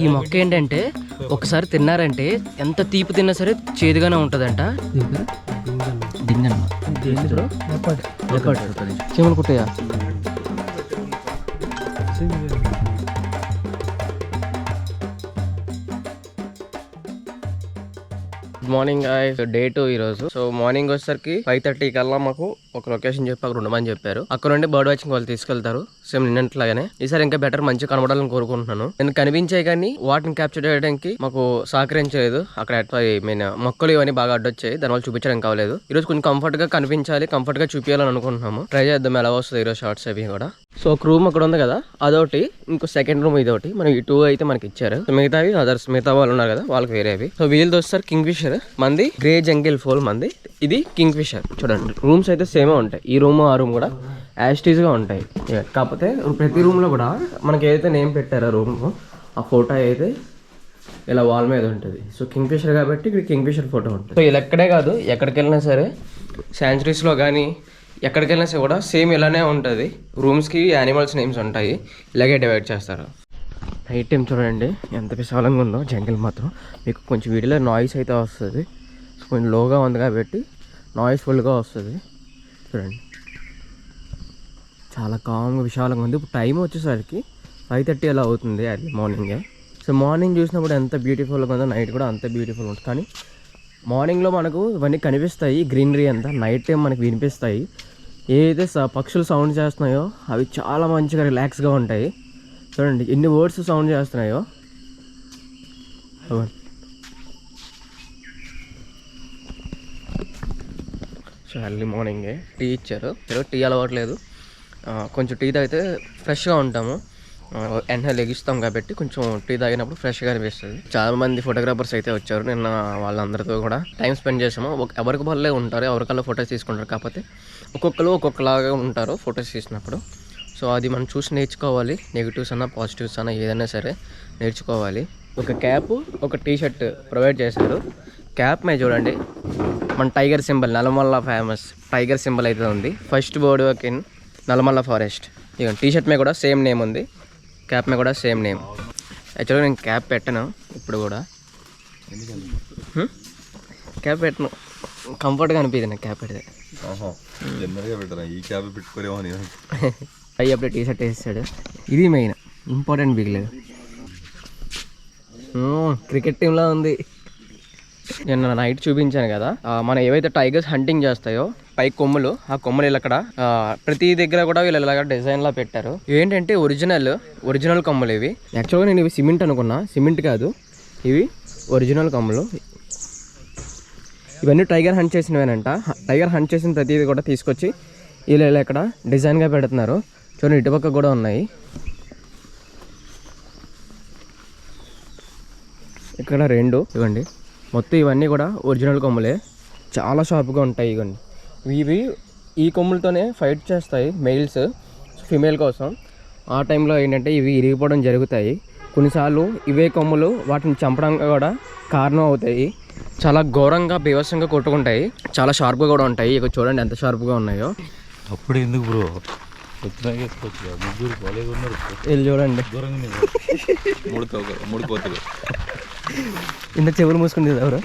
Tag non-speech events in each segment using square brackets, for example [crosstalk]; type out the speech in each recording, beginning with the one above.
ఈ మొక్క ఏంటంటే ఒకసారి తిన్నారంటే ఎంత తీపి తిన్నా సరే చేదుగానే ఉంటుందంట. చీమలు కుట్టయా? మార్నింగ్ డే టూ ఈ రోజు. సో మార్నింగ్ వచ్చేసరికి ఫైవ్ థర్టీ కల్లా మాకు ఒక లొకేషన్ చెప్పి అక్కడ ఉండమని చెప్పారు. అక్కడ నుండి బర్డ్ వాచింగ్ వాళ్ళు తీసుకెళ్తారు. సేమ్ నిన్నట్లాగానే. ఈసారి ఇంకా బెటర్ మంచి కనబడాలని కోరుకుంటున్నాను. నేను కనిపించే కానీ వాటిని క్యాప్చర్ చేయడానికి మాకు సహకరించలేదు. అక్కడ మీన్ మొక్కలు ఇవన్నీ బాగా అడ్డొచ్చాయి. దానివల్ల చూపించడం కావలేదు. ఈ రోజు కొంచెం కంఫర్ట్గా కనిపించాలి. కంఫర్ట్గా చూపించాలని అనుకుంటున్నాము. ట్రై చేద్దాం ఎలా వస్తుంది ఈరోజు షార్ట్స్ అవి కూడా. సో ఒక రూమ్ అక్కడ ఉంది కదా. అదొకటి. ఇంకో సెకండ్ రూమ్ ఇదొకటి. మనం ఈ టూ అయితే మనకి ఇచ్చారు. మిగతావి అదర్స్ మిగతా వాళ్ళు ఉన్నారు కదా. వాళ్ళకి వేరేవి. సో వీళ్ళతో వస్తారు కింగ్ ఫిషర్ మంది గ్రే జంగిల్ ఫోల్ మంది. ఇది కింగ్ ఫిషర్ చూడండి రూమ్స్ అయితే సేమే ఉంటాయి. ఈ రూమ్ ఆ రూమ్ కూడా యాస్టీస్గా ఉంటాయి. కాకపోతే ప్రతి రూమ్లో కూడా మనకి ఏదైతే నేమ్ పెట్టారో రూమ్ ఆ ఫోటో అయితే ఇలా వాల్ మీద ఉంటుంది. సో కింగ్ ఫిషర్ కాబట్టి ఇక్కడ కింగ్ ఫిషర్ ఫోటో ఉంటుంది. సో ఇలా ఎక్కడే కాదు ఎక్కడికి వెళ్ళినా సరే శాంచురీస్లో కానీ ఎక్కడికి వెళ్ళినా సరే కూడా సేమ్ ఇలానే ఉంటుంది. రూమ్స్కి యానిమల్స్ నేమ్స్ ఉంటాయి. ఇలాగే డివైడ్ చేస్తారు. నైట్ టైం చూడండి ఎంత విశాలంగా ఉందో జంగిల్ మాత్రం. మీకు కొంచెం వీడియోలో నాయిస్ అయితే వస్తుంది. కొంచెం లోగా ఉంది కాబట్టి నాయిస్ ఫుల్గా వస్తుంది. చూడండి. చాలా కామ్గా విశాలంగా ఉంది. ఇప్పుడు టైం వచ్చేసరికి ఫైవ్ థర్టీ అలా అవుతుంది అర్లీ మార్నింగే సో మార్నింగ్ చూసినప్పుడు ఎంత బ్యూటిఫుల్గా ఉందో నైట్ కూడా అంత బ్యూటిఫుల్ ఉంటుంది. కానీ మార్నింగ్లో మనకు ఇవన్నీ కనిపిస్తాయి. గ్రీనరీ అంతా. నైట్ టైం మనకు వినిపిస్తాయి. ఏదైతే పక్షులు సౌండ్ చేస్తున్నాయో అవి చాలా మంచిగా రిలాక్స్గా ఉంటాయి. చూడండి ఎన్ని వర్డ్స్ సౌండ్ చేస్తున్నాయో. సో ఎర్లీ మార్నింగే టీ ఇచ్చారు. టీ అలవాట్లేదు. కొంచెం టీ తాగితే ఫ్రెష్గా ఉంటాము. ఆ, వెంటనే లెగిస్తాం కాబట్టి కొంచెం టీ తాగినప్పుడు ఫ్రెష్గా అనిపిస్తుంది. చాలా మంది ఫోటోగ్రాఫర్స్ అయితే వచ్చారు. నిన్న వాళ్ళందరితో కూడా టైం స్పెండ్ చేసాము ఒక- ఎవరికి వాళ్ళే ఉంటారు ఎవరికల్లా ఫొటోస్ తీసుకుంటారు. కాకపోతే ఒక్కొక్కరు ఒక్కొక్కలాగా ఉంటారు ఫొటోస్ తీసినప్పుడు. సో అది మనం చూసి నేర్చుకోవాలి. నెగిటివ్స్ అన్న పాజిటివ్స్ అన్న ఏదైనా సరే నేర్చుకోవాలి. ఒక క్యాప్ ఒక టీ షర్ట్ ప్రొవైడ్ చేశారు. క్యాప్ మీద చూడండి. మన tiger symbol Nallamala famous tiger symbol అయితే ఉంది. First board work in Nallamala forest ఇక టీ షర్ట్ మీద కూడా సేమ్ నేమ్ ఉంది. క్యాప్ మీద కూడా సేమ్ నేమ్ యాక్చువల్గా నేను క్యాప్ పెట్టను ఇప్పుడు కూడా? క్యాప్ పెట్టను. కంఫర్ట్గా అనిపించింది నాకు క్యాప్ పెడితే. జనరల్గా పెట్టరా? ఈ క్యాబ్ పెట్టుకోరేమో అని. [laughs] అయ్యి అప్పుడే టీ షర్ట్ వేసాడు ఇది మెయిన్ ఇంపార్టెంట్ బిగ్లేదు క్రికెట్ టీంలో ఉంది. నేను నైట్ చూపించాను కదా. మనం ఏవైతే టైగర్స్ హంటింగ్ చేస్తాయో పై కొమ్ములు ఆ కొమ్ములు ఇలా అక్కడ ప్రతి దగ్గర కూడా వీళ్ళు ఇలాగ డిజైన్ లా పెట్టారు. ఏంటంటే ఒరిజినల్ ఒరిజినల్ కొమ్ములు ఇవి. యాక్చువల్గా నేను ఇవి సిమెంట్ అనుకున్నా. సిమెంట్ కాదు. ఇవి ఒరిజినల్ కొమ్ములు. ఇవన్నీ టైగర్ హంట్ చేసినవేనంట. టైగర్ హంట్ చేసిన ప్రతిదీ కూడా తీసుకొచ్చి వీళ్ళు ఇలా ఇక్కడ డిజైన్గా పెడుతున్నారు. చూడండి ఇటుపక్క కూడా ఉన్నాయి. ఇక్కడ రెండు. ఇవ్వండి. మొత్తం ఇవన్నీ కూడా ఒరిజినల్ కొమ్ములే. చాలా షార్ప్గా ఉంటాయి ఇవ్వండి ఇవి ఈ కొమ్ములతోనే ఫైట్ చేస్తాయి మెయిల్స్ ఫిమేల్ కోసం. ఆ టైంలో ఏంటంటే ఇవి ఇరిగిపోవడం జరుగుతాయి. కొన్నిసార్లు ఇవే కొమ్ములు వాటిని చంపడానికి కూడా కారణం అవుతాయి. చాలా ఘోరంగా బీభత్సంగా కొట్టుకుంటాయి. చాలా షార్ప్గా కూడా ఉంటాయి. ఇక చూడండి ఎంత షార్ప్గా ఉన్నాయో. అప్పుడు ఎందుకు బ్రో? వచ్చినాక వేసుకోవచ్చు ముగ్గురు బాగా ఉన్నారు వీళ్ళు చూడండి. దూరంగా మూడు మూడు కోతలు ఇంత చెవులు మూసుకుని ఎవరు?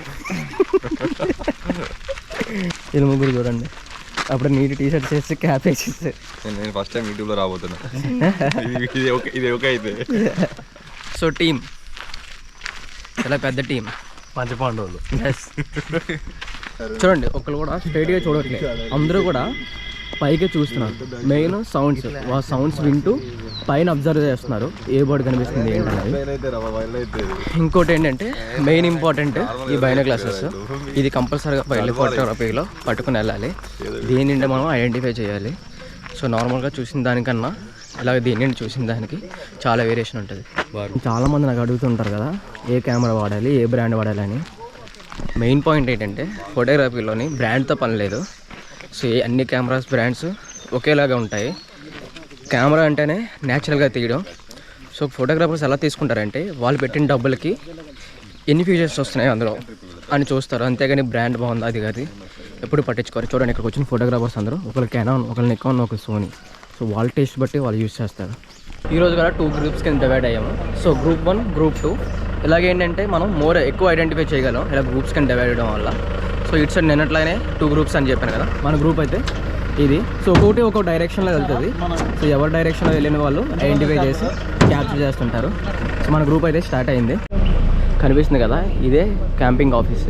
వీళ్ళు ముగ్గురు చూడండి. అప్పుడు నీటి టీ షర్ట్ చేసి క్యాప్ నేను ఫస్ట్ టైం యూట్యూబ్లో రాబోతున్నా. [laughs] ఇది- ఇది ఒక ఇది ఒక అయితే. సో టీం చాలా పెద్ద టీం పంచపాండవులు. ఎస్ చూడండి ఒకళ్ళు కూడా స్ట్రైట్గా చూడట్లేదు అందరూ కూడా పైకే చూస్తున్నారు మెయిన్ సౌండ్స్ ఆ సౌండ్స్ వింటూ పైన అబ్జర్వ్ చేస్తున్నారు. ఏ బోర్డు కనిపిస్తుంది ఏంటనేది ఇంకోటి ఏంటంటే మెయిన్ ఇంపార్టెంట్ ఈ బైనో గ్లాసెస్ ఇది కంపల్సరీగా బయలు ఫోటోగ్రఫీలో పట్టుకుని వెళ్ళాలి. దీని మనం ఐడెంటిఫై చేయాలి. సో నార్మల్గా చూసిన దానికన్నా ఇలాగ దీని చూసిన దానికి చాలా వేరియేషన్ ఉంటుంది. చాలామంది నాకు అడుగుతుంటారు కదా ఏ కెమెరా వాడాలి ఏ బ్రాండ్ వాడాలి అని. మెయిన్ పాయింట్ ఏంటంటే ఫోటోగ్రఫీలోని బ్రాండ్తో పని లేదు. సో అన్ని కెమెరాస్ బ్రాండ్స్ ఒకేలాగా ఉంటాయి. కెమెరా అంటేనే న్యాచురల్గా తీయడం. సో ఫోటోగ్రాఫర్స్ ఎలా తీసుకుంటారంటే వాళ్ళు పెట్టిన డబ్బులకి ఎన్ని ఫీచర్స్ వస్తున్నాయి అందులో అని చూస్తారు. అంతేగాని బ్రాండ్ బాగుంది అది కాదు. ఎప్పుడు పట్టించుకోరు. చూడండి ఇక్కడికి వచ్చిన ఫోటోగ్రాఫర్స్ అందరూ ఒకరు కెనాన్ ఒకరు నికాన్ ఒకరు సోనీ సో వాళ్ళ టేస్ట్ బట్టి వాళ్ళు యూస్ చేస్తారు. ఈరోజు కూడా టూ గ్రూప్స్ కింద డివైడ్ అయ్యాము. So group one group two ఇలాగేంటంటే మనం మోర్ ఎక్కువ ఐడెంటిఫై చేయగలం. ఇలా గ్రూప్స్ కింద డివైడ్ అవ్వడం వల్ల. సో ఇట్స్ సైడ్ నిన్నట్లనే టూ గ్రూప్స్ అని చెప్పాను కదా. మన గ్రూప్ అయితే ఇది. సో ఒకటి ఒక డైరెక్షన్లో వెళ్తుంది. సో ఎవరి డైరెక్షన్లో వెళ్ళిన వాళ్ళు ఐడెంటిఫై చేసి క్యాప్చర్ చేస్తుంటారు. సో మన గ్రూప్ అయితే స్టార్ట్ అయింది. కనిపిస్తుంది కదా ఇదే క్యాంపింగ్ ఆఫీస్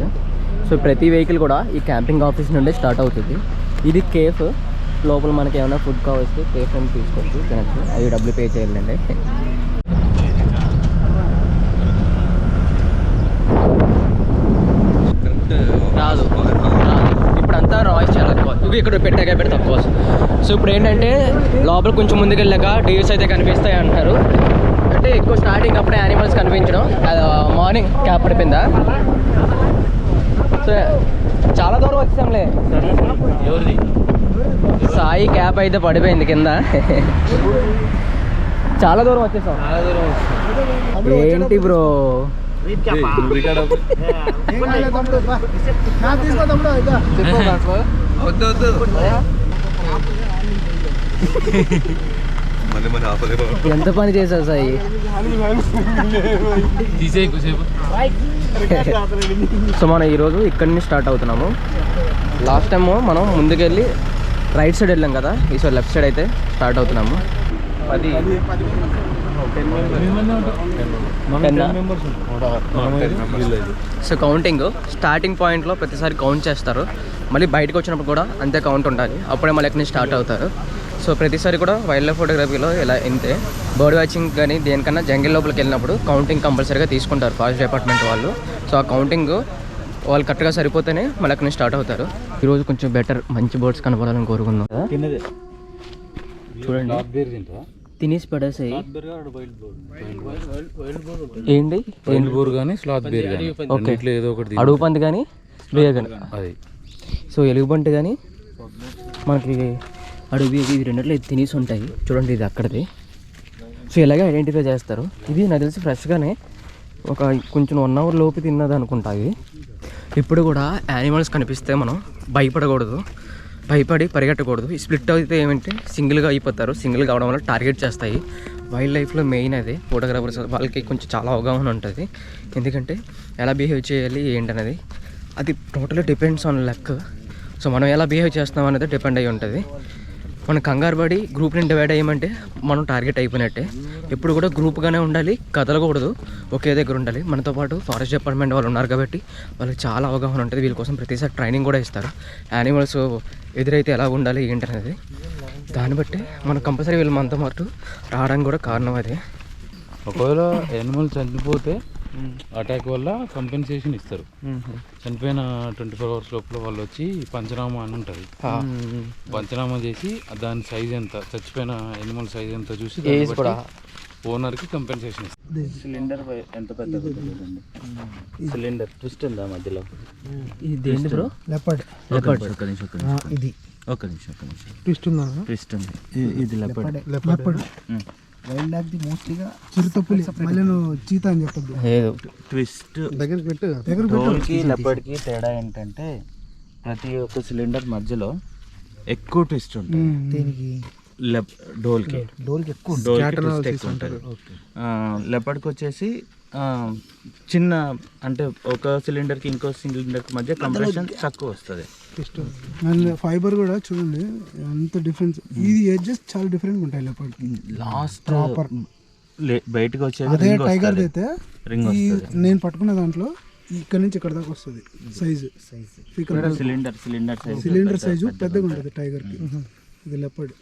సో ప్రతి వెహికల్ కూడా ఈ క్యాంపింగ్ ఆఫీస్ నుండి స్టార్ట్ అవుతుంది. ఇది కేఫ్. లోపల మనకి ఏమైనా ఫుడ్ కావాల్సి కేఫ్ అని తీసుకోవచ్చు. తినచ్చు. అవి డబ్బులు పే చేయాలండి రాదు రాదు ఇప్పుడు అంతా నాయిస్ చాలా ఎక్కువ ఇవి ఇక్కడ పెట్టాక పెడితే తక్కువ సో ఇప్పుడు ఏంటంటే లోపల కొంచెం ముందుకు వెళ్ళాక డీవ్స్ అయితే కనిపిస్తాయి అంటారు. అంటే ఎక్కువ స్టార్టింగ్ అప్పుడే యానిమల్స్ కనిపించడం. Morning cap పడిపోయిందా? సో చాలా దూరం వచ్చాంలే సాయి క్యాప్ అయితే పడిపోయింది కింద. చాలా దూరం వచ్చేసాం. ఏంటి బ్రో? వద్దు వద్దు. మళ్ళీ మన ఆపలేమో. ఎంత పని చేసావు సాయి? తీసే ఎక్కువసేపు సో మనం ఈరోజు ఇక్కడి నుంచి స్టార్ట్ అవుతున్నాము. లాస్ట్ టైం మనం ముందుకెళ్ళి రైట్ సైడ్ వెళ్ళాం కదా. ఈసారి లెఫ్ట్ సైడ్ అయితే స్టార్ట్ అవుతున్నాము. అది? సో కౌంటింగ్ స్టార్టింగ్ పాయింట్లో ప్రతిసారి కౌంట్ చేస్తారు. మళ్ళీ బయటకు వచ్చినప్పుడు కూడా అంతే కౌంట్ ఉండాలి. అప్పుడే మళ్ళీ ఎక్కడి నుంచి స్టార్ట్ అవుతారు. సో ప్రతిసారి కూడా వైల్డ్ లైఫ్ ఫోటోగ్రఫీలో ఇలా ఇంతే. బర్డ్ వాచింగ్ కానీ దేనికన్నా జంగిల్ లోపలికి వెళ్ళినప్పుడు కౌంటింగ్ కంపల్సరీగా తీసుకుంటారు ఫారెస్ట్ డిపార్ట్మెంట్ వాళ్ళు. సో ఆ కౌంటింగ్ వాళ్ళు కరెక్ట్గా సరిపోతేనే మళ్ళీ అక్కడి స్టార్ట్ అవుతారు. ఈరోజు కొంచెం బెటర్ మంచి బర్డ్స్ కనపడాలని కోరుకుందాం. చూడండి. తినేసి పడేసాయి. ఏంటి? వైల్డ్ బోర్ కానీ స్లాత్ బేర్ కానీ ఓకే. ఇట్లా ఏదో ఒకటి. అడుగు పంది కానీ వేయ కానీ అది. సో ఎలుగుబంటి కానీ మనకి అడుగు ఇది రెండిట్లో ఇది తినేసి ఉంటాయి. చూడండి ఇది అక్కడిది. సో ఇలాగే ఐడెంటిఫై చేస్తారు? ఇది నాకు తెలిసి ఫ్రెష్గానే ఒక కొంచెం వన్ అవర్ లోపు తిన్నది అనుకుంటా ఇది. ఇప్పుడు కూడా యానిమల్స్ కనిపిస్తే మనం భయపడకూడదు. భయపడి పరిగెట్టకూడదు. ఈ స్ప్లిట్ అయితే ఏమంటే సింగిల్గా అయిపోతారు. సింగిల్గా కావడం వల్ల టార్గెట్ చేస్తాయి. వైల్డ్ లైఫ్లో మెయిన్ అదే. ఫోటోగ్రాఫర్స్ వాళ్ళకి కొంచెం చాలా అవగాహన ఉంటుంది. ఎందుకంటే ఎలా బిహేవ్ చేయాలి ఏంటనేది. అది totally depends on luck so మనం ఎలా బిహేవ్ చేస్తాం అనేది డిపెండ్ అయి ఉంటుంది. మనం కంగారు పడి గ్రూప్ని డివైడ్ అయ్యమంటే మనం టార్గెట్ అయిపోయినట్టే. ఎప్పుడు కూడా గ్రూప్గానే ఉండాలి కదలకూడదు. ఒకే దగ్గర ఉండాలి. మనతో పాటు ఫారెస్ట్ డిపార్ట్మెంట్ వాళ్ళు ఉన్నారు కాబట్టి వాళ్ళకి చాలా అవగాహన ఉంటుంది. వీళ్ళ కోసం ప్రతిసారి ట్రైనింగ్ కూడా ఇస్తారు. యానిమల్స్ ఎదురైతే ఎలా ఉండాలి ఏంటనేది. దాన్ని బట్టి మనం కంపల్సరీ వీళ్ళు మనతో పాటు రావడానికి కూడా కారణం అదే. ఒకవేళ యానిమల్ చనిపోతే అటాక్ వల్ల కంపెన్సేషన్ ఇస్తారు. చనిపోయిన ట్వంటీ ఫోర్ అవర్స్ లోపల వాళ్ళు వచ్చి పంచనామా అని ఉంటుంది. పంచనామా చేసి దాని సైజ్ ఎంత చచ్చిపోయిన యానిమల్ సైజ్ ఎంత చూసి ఏజ్ కూడా. ఓనర్కి కంపెన్సేషన్ ఇస్తారు. సిలిండర్ ఎంత పెద్దది సిలిండర్ ట్విస్ట్ ఉందా మధ్యలో? ఇది దేంటి బ్రో? Leopard Leopard. ఒక్క నిమిషం ఒక్క నిమిషం. ఇది. ఒక్క నిమిషం ఒక్క నిమిషం. ట్విస్ట్ ఉందా? ట్విస్ట్ ఉంది. ఇది లెపర్డ్ లెపర్డ్ వైల్డ్ యాక్ట్ మోస్ట్లీగా చిరుతపులి. మళ్ళీ నువ్వు చీత అని చెప్పొద్దు. లేదు. ట్విస్ట్ దగ్గరికి పెట్టు. దగ్గర డోల్కి లెపర్డ్కి తేడా ఏంటంటే ప్రతి ఒక్క సిలిండర్ మధ్యలో ఎక్కువ ట్విస్ట్ ఉంటుంది. దీనికి? డోల్కి. డోర్కి ఎక్కువ డోల్కి ట్విస్ట్ ఎక్కువ ఉంటుంది. లెపర్డ్కి వచ్చేసి ఆ, చిన్న అంటే ఒక సిలిండర్కి ఇంకో సిలిండర్కి మధ్య కంప్రెషన్ తక్కువ వస్తుంది. ట్విస్ట్ అండ్ ఫైబర్ కూడా చూడండి ఎంత డిఫరెన్స్ ఇది ఎడ్జెస్ చాలా డిఫరెంట్ ఉంటాయి లెపర్డ్. Last Proper. బయటకు వచ్చేది అదే టైగర్. అయితే రింగ్ ఈ వస్తుంది. నేను పట్టుకున్న దాంట్లో ఇక్కడ నుంచి ఇక్కడ దాకా వస్తుంది size cylinder cylinder size cylinder size పెద్దగా ఉంటుంది టైగర్కి. ఇది లెపర్డ్.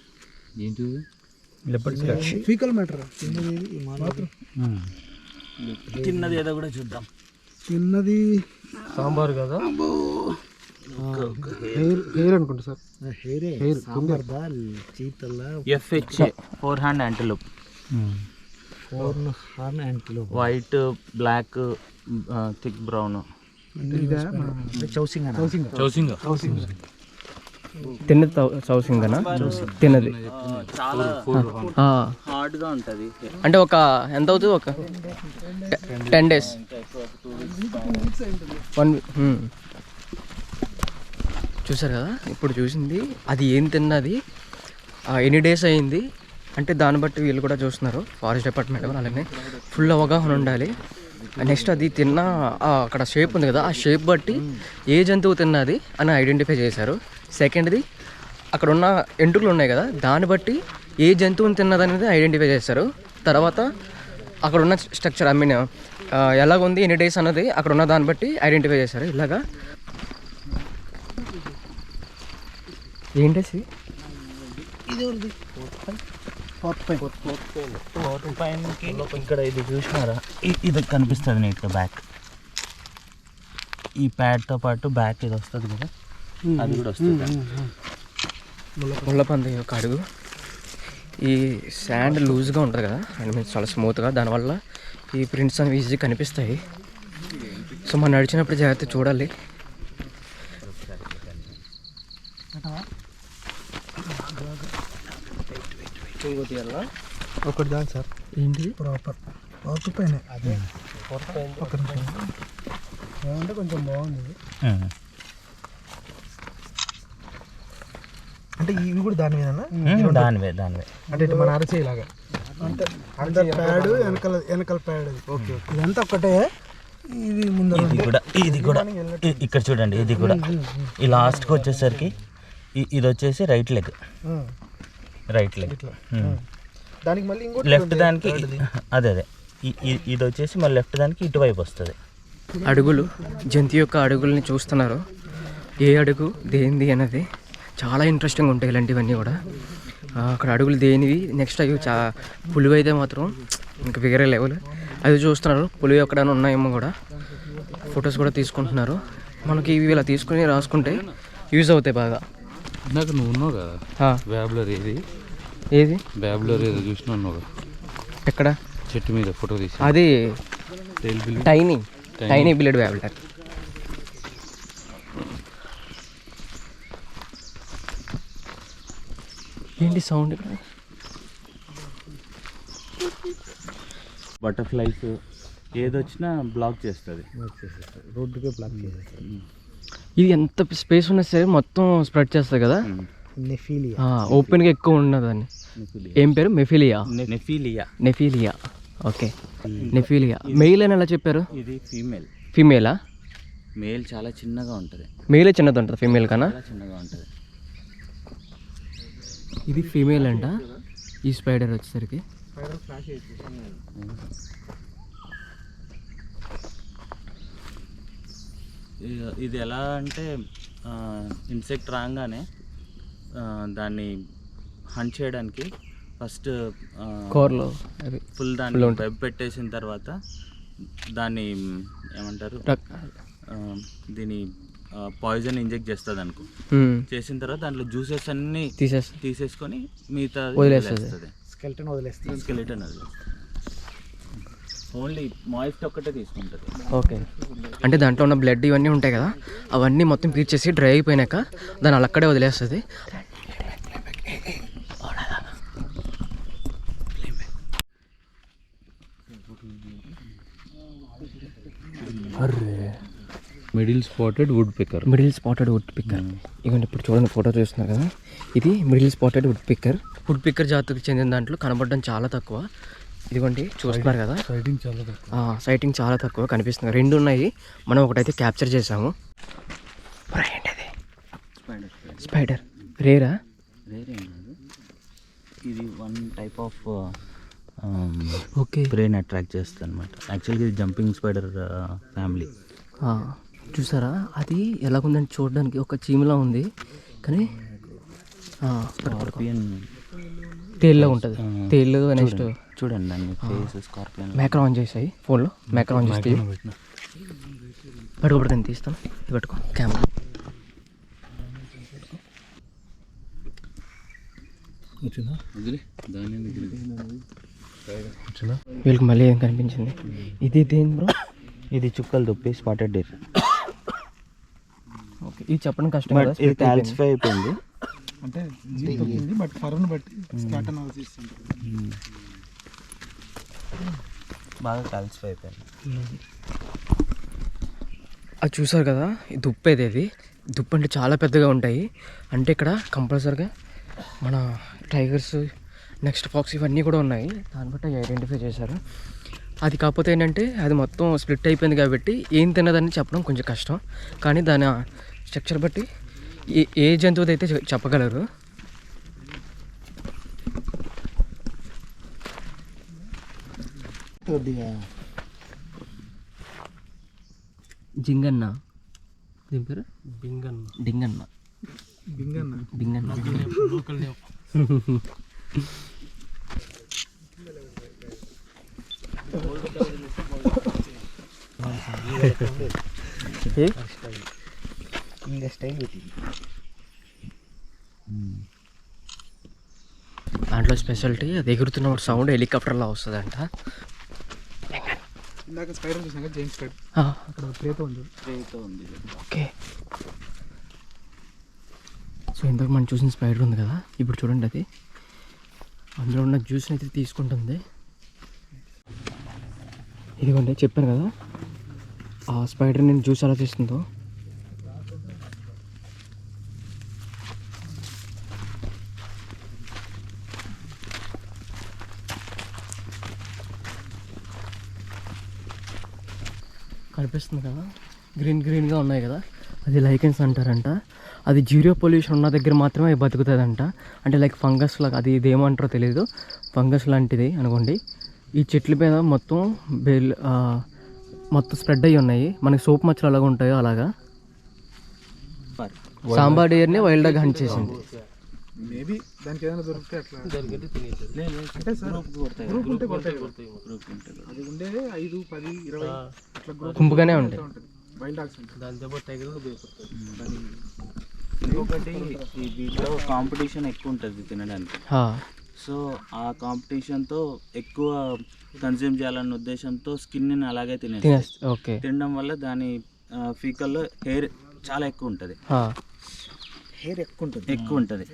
ఏంటి ఫీకల్ మ్యాటర్ మాత్రం. చిన్నది ఏదో కూడా చూద్దాం. చిన్నది సాంబార్ కదా? Hair hair. అనుకుంటా sir. Hair hair chital FH four hand antelope. Four white black thick brown chausingha. Chausingha. Chausingha. తిన్నది సౌసింగనా. హార్డ్గా ఉంటుంది. అంటే ఒక ఎంత అవుతుంది ఒక? Ten days. వన్ చూసారు కదా? ఇప్పుడు చూసింది. అది ఏం తిన్నది? ఎన్ని డేస్ అయింది? అంటే దాన్ని బట్టి వీళ్ళు కూడా చూస్తున్నారు. ఫారెస్ట్ డిపార్ట్మెంట్ అలానే. ఫుల్ అవగాహన ఉండాలి. నెక్స్ట్ అది తిన్న అక్కడ షేప్ ఉంది కదా. ఆ షేప్ బట్టి ఏ జంతువు తిన్నది అని ఐడెంటిఫై చేశారు. సెకండ్ది అక్కడ ఉన్న ఎంట్రుకలు ఉన్నాయి కదా. దాన్ని బట్టి ఏ జంతువుని తిన్నది అనేది ఐడెంటిఫై చేశారు. తర్వాత అక్కడ ఉన్న స్ట్రక్చర్ ఐ మీన్ ఎలాగుంది ఎన్ని డేస్ అన్నది అక్కడ ఉన్న దాన్ని బట్టి ఐడెంటిఫై చేశారు. ఇలాగా ఏంటేసి ఫోర్ పైనకి ఇక్కడ ఇది చూసినారా? ఇది కనిపిస్తుంది నీకు బ్యాక్ ఈ ప్యాడ్తో పాటు బ్యాక్ ఇది వస్తుంది కదా? అది కూడా వస్తుంది. ముళ్ళపంది యొక్క అడుగు. ఈ శాండ్ లూజ్గా ఉంటుంది కదా? అండ్ మీన్స్ చాలా స్మూత్గా దానివల్ల ఈ ప్రింట్స్ అనేవి ఈజీ కనిపిస్తాయి. సో మనం నడిచినప్పుడు జాగ్రత్త చూడాలి. ఒకటి దాని సార్. ఏంటి? ప్రాపర్ ఫోర్త్ పైన. అదే. ఒక నిమిషం. ఏమంటే కొంచెం బాగుంది. అంటే ఇవి కూడా దాని మీద దానివే దానివే అంటే ఇటు మన అరచేయి లాగా. అంటే అంత ప్యాడ్ వెనకాల వెనకాల ప్యాడ్ అది ఓకే ఓకే. ఇదంతా ఒకటే ఇది ముందర ఇది కూడా ఇది కూడా. ఇక్కడ చూడండి ఇది కూడా. ఈ లాస్ట్కి వచ్చేసరికి ఇది వచ్చేసి రైట్ లెగ్. రైట్ లెగ్ దానికి మళ్ళీ ఇంకోటి లెఫ్ట్ దానికి అదే అదే. ఇది వచ్చేసి మళ్ళీ లెఫ్ట్ దానికి ఇటువైపు వస్తుంది. అడుగులు జంతు యొక్క అడుగుల్ని చూస్తున్నారు. ఏ అడుగు దేనిది అనేది చాలా ఇంట్రెస్టింగ్ ఉంటాయి ఇలాంటివన్నీ కూడా. అక్కడ అడుగులు దేనివి? నెక్స్ట్ అవి చా పులివి అయితే మాత్రం ఇంకా వేరే లెవెల్ అది చూస్తున్నారు. పులివి ఎక్కడైనా ఉన్నాయేమో కూడా. ఫొటోస్ కూడా తీసుకుంటున్నారు. మనకి ఇవి ఇలా తీసుకుని రాసుకుంటే యూజ్ అవుతాయి బాగా. ఇందాక నువ్వు ఉన్నావు కదా. బ్యాబ్లర్ ఏది? ఏది? బ్యాబ్లర్ ఏదో చూసినా ఉన్నావు ఎక్కడ? చెట్టు మీద ఫోటో తీసి. అది టైనీ టైనీ బిల్లెడ్ వ్యాబులర్ ఏంటి సౌండ్ ఇక్కడ? బటర్ఫ్లైస్ ఏదొచ్చినా బ్లాక్ చేస్తుంది. రోడ్డుకే బ్లాక్ చేసేస్తారు ఇది ఎంత స్పేస్ ఉన్నా సరే మొత్తం స్ప్రెడ్ చేస్తుంది కదా? నెఫీలియా. ఓపెన్గా ఎక్కువ ఉన్నదాన్ని ఏం పేరు? మెఫిలియా. నెఫీలియా. నెఫీలియా. ఓకే. నెఫీలియా. మెయిల్ అని ఎలా చెప్పారు? ఇది ఫీమేల్ ఫీమేలా మేల్ చాలా చిన్నగా ఉంటుంది. మెయిలే చిన్నది ఉంటుంది ఫీమేల్ కన్నా? చాలా చిన్నగా ఉంటుంది. ఇది ఫీమేల్ అంట. ఈ స్పైడర్ వచ్చేసరికి. ఇది ఎలా అంటే ఇన్సెక్ట్ రాగానే దాన్ని హంట్ చేయడానికి ఫస్ట్ కోర్లో ఫుల్ దాన్ని వెబ్ పెట్టేసిన తర్వాత దాన్ని ఏమంటారు? దీని పాయిజన్ ఇంజెక్ట్ చేస్తుంది అనుకో. చేసిన తర్వాత దాంట్లో జ్యూసెస్ అన్నీ తీసేసుకొని మిగతా వదిలేస్తది. స్కెల్టన్ వదిలేస్తుంది. స్కెలిటన్ అది ఓన్లీ మాయిస్ట్ ఒక్కటే తీసుకుంటుంది. ఓకే. అంటే దాంట్లో ఉన్న బ్లడ్ ఇవన్నీ ఉంటాయి కదా అవన్నీ మొత్తం పీల్చేసి డ్రై అయిపోయినాక దాన్ని అలా అక్కడే వదిలేస్తుంది. Middle spotted woodpecker middle spotted woodpecker. ఇవన్నీ ఇప్పుడు చూడండి ఫోటో చూస్తున్నారు కదా. ఇది middle spotted woodpecker. Woodpecker జాతికి చెందిన దాంట్లో కనబడడం చాలా తక్కువ. ఇదిగోండి చూస్తున్నారు కదా? రైటింగ్ చాలా తక్కువ. సైటింగ్ చాలా తక్కువ కనిపిస్తుంది. రెండు ఉన్నాయి. మనం ఒకటైతే క్యాప్చర్ చేసాము. ఏంటది స్పైడర్ రేరా ఇది one type of okay brain attract చేస్తుంది అనమాట యాక్చువల్గా ఇది జంపింగ్ స్పైడర్ ఫ్యామిలీ చూసారా? అది ఎలాగుందని చూడడానికి ఒక చీమలా ఉంది. కానీ తేల్లో ఉంటుంది. తేళ్ళు నెక్స్ట్ చూడండి దాన్ని ఫేస్ స్కార్పియన్ మ్యాక్రో ఆన్ చేసాయి ఫోన్లో మ్యాక్రో ఆన్ చేస్తే పట్టుకో పట్టుకొని తీస్తాను ఇది పట్టుకో కెమెరా వీళ్ళకి మళ్ళీ ఏం కనిపించింది? ఇది దేని బ్రో? ఇది చుక్కలు దుప్పి స్పాటెడ్ డేర్ ఓకే ఇది చెప్పడం కష్టం కదా ఇది split అయిపోయింది. కాల్సిఫై అయిపోయింది. అంటే బట్ ఫర్ని బట్టి స్కాట్ అనాలిసిస్ బాగా కలిసిపోయిపోయింది. అది చూసారు కదా ఈ దుప్పు ఏది ఇది దుప్పు అంటే చాలా పెద్దగా ఉంటాయి. అంటే ఇక్కడ కంపల్సరిగా మన టైగర్స్ నెక్స్ట్ ఫాక్స్ ఇవన్నీ కూడా ఉన్నాయి. దాన్ని బట్టి ఐడెంటిఫై చేశారు. అది కాకపోతే ఏంటంటే అది మొత్తం స్ప్లిట్ అయిపోయింది కాబట్టి ఏం తిన్నదని చెప్పడం కొంచెం కష్టం. కానీ దాని స్ట్రక్చర్ బట్టి ఏ ఏ జంతువుది అయితే చెప్పగలరు కొద్దిగా. జింగన్న. దీని పేరు? బింగన్న. డింగన్న. బింగన్న. బింగన్న. పెట్టింది. దాంట్లో స్పెషాలిటీ అది ఎగురుతున్న సౌండ్ హెలికాప్టర్లా వస్తుందంట. ఇందాక స్పైడర్ చూసాక జైన్ స్పైడర్. ఆ, అక్కడ ప్లేతో ఉంది. ఓకే. సో ఇందాక మనం చూసిన స్పైడర్ ఉంది కదా? ఇప్పుడు చూడండి అది. అందులో ఉన్న జ్యూస్ని అయితే తీసుకుంటుంది. ఇదిగోండి చెప్పాను కదా. ఆ స్పైడర్ నేను జ్యూస్ ఎలా తీస్తుందో కనిపిస్తుంది కదా? గ్రీన్ గ్రీన్గా ఉన్నాయి కదా? అది లైకెన్స్ అంటారంట. అది జీరో పొల్యూషన్ ఉన్న దగ్గర మాత్రమే అది బతుకుతుందంట. అంటే లైక్ ఫంగస్ లాగా అది ఇది ఏమంటారో తెలియదు ఫంగస్ లాంటిది అనుకోండి. ఈ చెట్ల మీద మొత్తం బెల్ మొత్తం స్ప్రెడ్ అయ్యి ఉన్నాయి. మనకి సోప్ మచ్చలు అలాగా ఉంటాయో అలాగా. సాంబార్ డియర్ని వైల్డ్ డాగ్ హంట్ చేసింది. మేబీ దానికి ఏదైనా దొరికితే అట్లా. అంటే సార్ గ్రూప్ ఉంటే కొడతాయి అది ఉండే ఐదు పది ఇరవై అట్లా గ్రూప్ గుంపుగానే ఉంటాయి వైల్డ్ డాగ్స్ దాని దెబ్బ టైగర్ ఇంకొకటి ఈ వీటిలో కాంపిటీషన్ ఎక్కువ ఉంటుంది తినడానికి. హా, సో ఆ కాంపిటీషన్తో ఎక్కువ కన్జ్యూమ్ చేయాలన్న ఉద్దేశంతో స్కిన్ని అలాగే తినేది ఓకే. తినడం వల్ల దాని ఫీకల్లో హెయిర్ చాలా ఎక్కువ ఉంటుంది. హా, హెయిర్ ఎక్కువ ఉంటుంది. ఎక్కువ ఉంటుంది.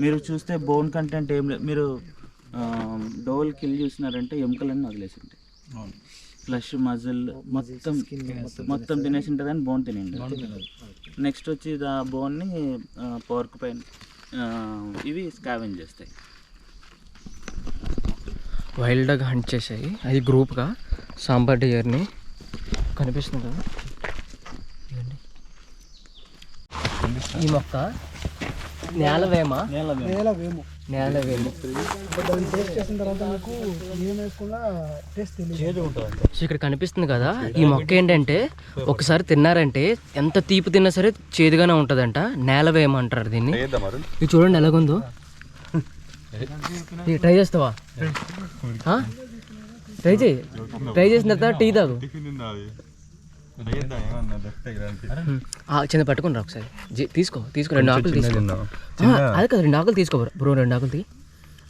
మీరు చూస్తే బోన్ కంటెంట్ ఏం లేదు. మీరు డోల్ కిల్ చూసినారంటే ఎముకలన్నీ వదిలేసి ఉంటాయి ఫ్లష్ మజిల్ మొత్తం మొత్తం తినేసి ఉంటుంది అని బోన్ తినండి నెక్స్ట్ వచ్చి ఆ బోన్ని పోర్క్ పైన ఆ, ఇవి స్కావెన్ చేస్తాయి. వైల్డ్ డాగ్ హంట్ చేసాయి అది గ్రూప్గా సాంబార్ డియర్ని కనిపిస్తుంది కదా. ఈ మొక్క నేలవేమ? నేల వేము నేలవేమ. దాన్ని టేస్ట్ చేసిన తర్వాత మీకు ఏం వేసుకున్నా టేస్ట్ తెలియదు. సో ఇక్కడ కనిపిస్తుంది కదా ఈ మొక్క ఏంటంటే ఒకసారి తిన్నారంటే ఎంత తీపి తిన్నా సరే చేదుగానే ఉంటుందంట. నేలవేమ అంటారు దీన్ని. ఇది చూడండి ఎలాగుందో. ఇది ట్రై చేస్తావా? ట్రై చేయి. ట్రై చేసిన తర్వాత టీ తాగు. చిన్న పట్టుకుని రా ఒకసారి. తీసుకో తీసుకో రెండు ఆకులు తీసుకో. ఆ, అదే కదా రెండు ఆకులు తీసుకో బ్రో. రెండు ఆకులు తీ.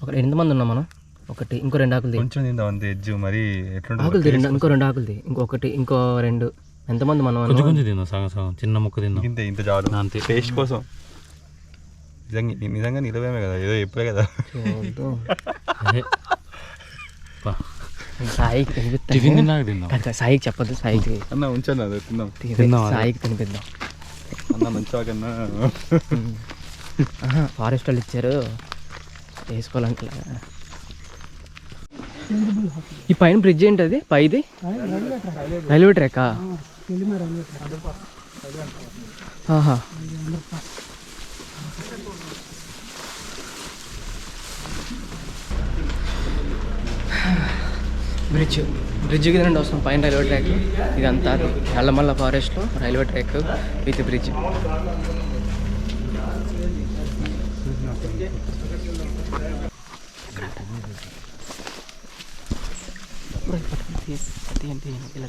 ఒక ఎంతమంది ఉన్నాం మనం. ఒకటి ఇంకో రెండు ఆకులు కొంచెం తిందాం అంతే ఎజ్జు మరి ఆకులు తీ రెండు ఇంకో రెండు ఆకులు తీ. ఇంకొకటి ఇంకో రెండు. ఎంతమంది మనం కొంచెం తిందాం సగం సగం. చిన్న ముక్క తిందాం. ఇంత ఇంత చాలు. అంతే. టేస్ట్ కోసం. నిజంగా నిజంగా నిలవేమే కదా ఏదో చెప్పలే కదా. సాయికి కాదు, సాయికి చెప్పొద్దు సాయికి అన్న అది తిందాం అదే. సాయికి తినిపిద్దాం అన్న మంచివాకన్నా ఫారెస్ట్ వాళ్ళు ఇచ్చారు వేసుకోవాలంటే ఈ పైన బ్రిడ్జ్ ఏంటి అది పైది రైల్వే ట్రాకా ఆహా బ్రిడ్జ్ బ్రిడ్జ్ కింద నుండి వస్తాం పైన రైల్వే ట్రాక్. ఇదంతా నల్లమల్ల ఫారెస్ట్లో రైల్వే ట్రాక్ విత్ బ్రిడ్జ్. తీయండి ఇలా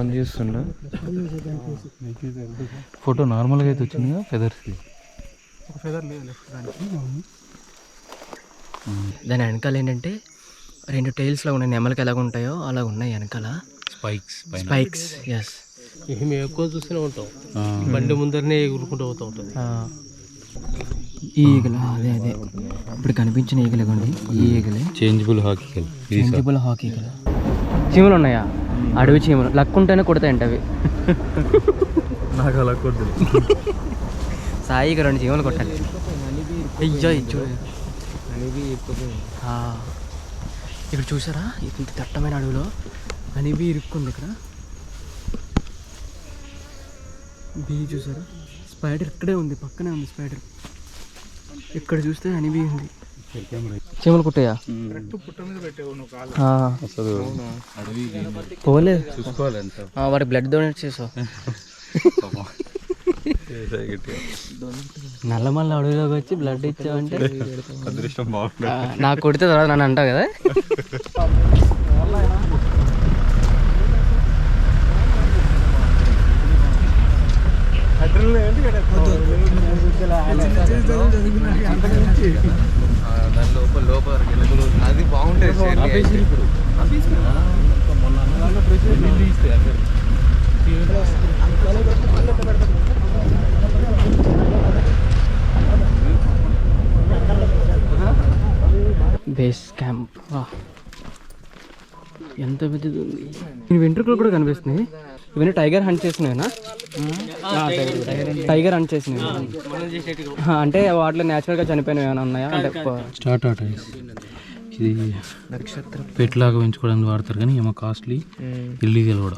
ఆన్ చేస్తున్నా. ఫోటో నార్మల్గా అయితే వచ్చిందిగా ఫెదర్స్కి ఒక ఫెదర్ లేదు లెఫ్ట్ దానికి. దాని వెనకాల ఏంటంటే రెండు టైల్స్లో ఉన్న నెమలకి ఎలాగ ఉంటాయో అలా ఉన్నాయి వెనకాల. స్పైక్స్ స్పైక్స్ ఎస్ మేము ఎక్కువ చూస్తూనే ఉంటాం. బండి ముందరనే ఎగురుకుంటూ పోతూ ఉంటుంది. ఈ ఈగలు అదే అదే. ఇప్పుడు కనిపించిన ఈగలు ఇవ్వండి ఈ ఈగలే. చేంజబుల్ హాకీ ఇది సార్. చేంజబుల్ హాకీ ఈగలు. చీమలు ఉన్నాయా? అడవి చీమలు. లక్ ఉంటేనే కొడతాయంట అవి. నాకు అలా కొద్దు సాయిగా రెండు చీమలు కొట్టాలి అయ్యో ఇక్కడ చూసారా? ఇంత దట్టమైన అడవిలో అనిబి ఇరుక్కుంది ఇక్కడ. బీ చూసారా? స్పైడర్ ఇక్కడే ఉంది పక్కనే ఉంది స్పైడర్. ఇక్కడ చూస్తే అనిబి ఉంది. చీమలు కుట్టాయా అసలు పోలే వాడి బ్లడ్ డొనేట్ చేసావు నల్లమల్ల అడవిలోకి వచ్చి బ్లడ్ ఇచ్చావంటే అదృష్టం బాగుంటుంది నాకు కొడితే తర్వాత నన్ను అంటావు కదా దాని లోపల లోపల అది బాగుంటుంది బేస్ క్యాంప్. ఎంత పెద్దది ఉంది. వెంట్రుకలు కూడా కనిపిస్తున్నాయి ఇవన్నీ టైగర్ హంట్ చేసినవేనా? Tiger hunt. చేసినవి. అంటే వాటిలో న్యాచురల్గా చనిపోయినవి ఏమైనా ఉన్నాయా? అంటే స్టార్ట్ అవుట్ ఇది నక్షత్రం పెట్లాగా పెంచుకోవడానికి వాడతారు కానీ ఏమో కాస్ట్లీ ఇల్లీగల్ కూడా.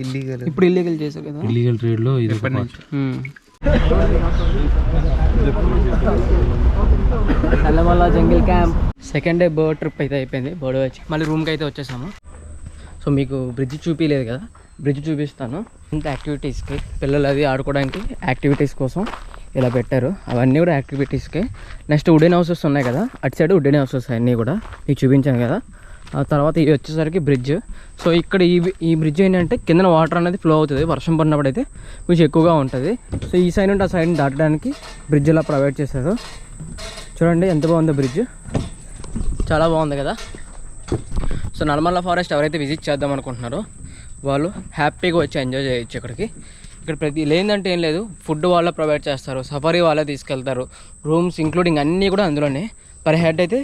ఇప్పుడు ఇల్లీగల్ చేసావు కదా? ఇల్లీగల్ ట్రేడ్లో ఇది. Nallamala jungle camp. Second day bird trip అయితే అయిపోయింది. బర్డ్ వచ్చి మళ్ళీ రూమ్కి అయితే వచ్చేసాము. సో మీకు బ్రిడ్జ్ చూపించలేదు కదా? బ్రిడ్జ్ చూపిస్తాను. ఇంత యాక్టివిటీస్కి పిల్లలు అది ఆడుకోవడానికి యాక్టివిటీస్ కోసం ఇలా పెట్టారు. అవన్నీ కూడా యాక్టివిటీస్కి నెక్స్ట్ వుడెన్ హౌసెస్ ఉన్నాయి కదా. అటు సైడ్ వుడెన్ హౌసెస్ అన్నీ కూడా మీకు చూపించాను కదా. ఆ తర్వాత ఇవి వచ్చేసరికి బ్రిడ్జ్ సో ఇక్కడ ఈ ఈ బ్రిడ్జ్ ఏంటంటే కిందన వాటర్ అనేది ఫ్లో అవుతుంది. వర్షం పడినప్పుడు అయితే కొంచెం ఎక్కువగా ఉంటుంది. సో ఈ సైడ్ నుండి ఆ సైడ్ దాటడానికి బ్రిడ్జ్ ఇలా ప్రొవైడ్ చేశారు. చూడండి ఎంత బాగుందో బ్రిడ్జ్ చాలా బాగుంది కదా. సో నల్మల్ల ఫారెస్ట్ ఎవరైతే విజిట్ చేద్దాం అనుకుంటున్నారో వాళ్ళు హ్యాపీగా వచ్చి ఎంజాయ్ చేయొచ్చు ఇక్కడికి. ఇక్కడ ప్రతి లేదంటే ఏం లేదు ఫుడ్ వాళ్ళే ప్రొవైడ్ చేస్తారు సఫారీ వాళ్ళే తీసుకెళ్తారు రూమ్స్ ఇంక్లూడింగ్ అన్నీ కూడా అందులోనే. పర్ హెడ్ అయితే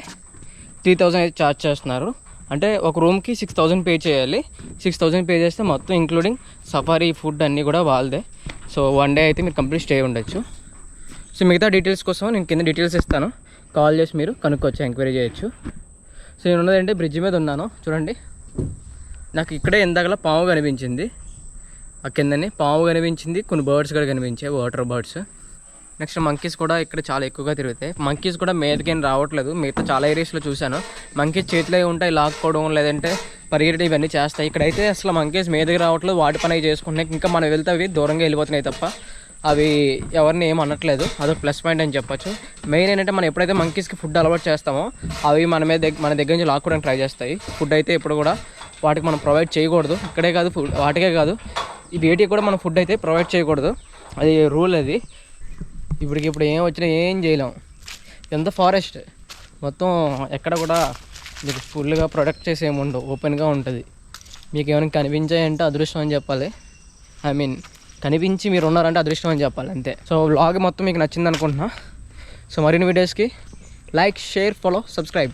త్రీ థౌజండ్ అయితే ఛార్జ్ చేస్తున్నారు. అంటే ఒక రూమ్కి సిక్స్ థౌజండ్ పే చేయాలి. సిక్స్ థౌజండ్ పే చేస్తే మొత్తం ఇంక్లూడింగ్ సఫారీ ఫుడ్ అన్నీ కూడా వాళ్ళదే. సో వన్ డే అయితే మీరు కంప్లీట్ స్టే ఉండొచ్చు. సో మిగతా డీటెయిల్స్ కోసం నేను కింద డీటెయిల్స్ ఇస్తాను. కాల్ చేసి మీరు కనుక్కోవచ్చు ఎంక్వైరీ చేయొచ్చు. సో నేను ఉన్నదంటే బ్రిడ్జ్ మీద ఉన్నాను. చూడండి. నాకు ఇక్కడే ఇందాకలా పాము కనిపించింది. ఆ కిందని పాము కనిపించింది. కొన్ని బర్డ్స్ కూడా కనిపించాయి. Water birds. నెక్స్ట్ మంకీస్ కూడా ఇక్కడ చాలా ఎక్కువగా తిరుగుతాయి. మంకీస్ కూడా మీదకేం రావట్లేదు. మిగతా చాలా ఏరియాస్లో చూశాను. మంకీస్ చేతిలో ఉంటాయి? లాక్కోవడం లేదంటే పరిగెట్టడం ఇవన్నీ చేస్తాయి. ఇక్కడైతే అసలు మంకీస్ మీదకి రావట్లేదు. వాటి పని అవి చేసుకుంటున్నాయి. ఇంకా మనం వెళ్తే అవి దూరంగా వెళ్ళిపోతున్నాయి తప్ప అవి ఎవరిని ఏం అనట్లేదు. ప్లస్ పాయింట్ అని చెప్పొచ్చు. మెయిన్ ఏంటంటే మనం ఎప్పుడైతే మంకీస్కి ఫుడ్ అలవాటు చేస్తామో అవి మన మీద మన దగ్గర నుంచి లాక్కోవడానికి ట్రై చేస్తాయి. ఫుడ్ అయితే ఇప్పుడు కూడా వాటికి మనం ప్రొవైడ్ చేయకూడదు. ఇక్కడే కాదు ఫుడ్ వాటికే కాదు. ఈ వేటికి కూడా మనం ఫుడ్ అయితే ప్రొవైడ్ చేయకూడదు. అది రూల్ అది. ఇప్పటికి ఇప్పుడు ఏం వచ్చినా ఏం చేయలేం. ఎంత ఫారెస్ట్? మొత్తం ఎక్కడ కూడా మీకు ఫుల్గా ప్రొడక్ట్ చేసి ఏమి ఉండవు. ఓపెన్గా ఉంటుంది. మీకు ఏమైనా కనిపించాయంటే అదృష్టం అని చెప్పాలి. ఐ మీన్ కనిపించి మీరు ఉన్నారంటే అదృష్టం అని చెప్పాలి అంతే. సో వ్లాగ్ మొత్తం మీకు నచ్చింది అనుకుంటున్నా సో మరిన్ని వీడియోస్కి లైక్ షేర్ ఫాలో సబ్స్క్రైబ్.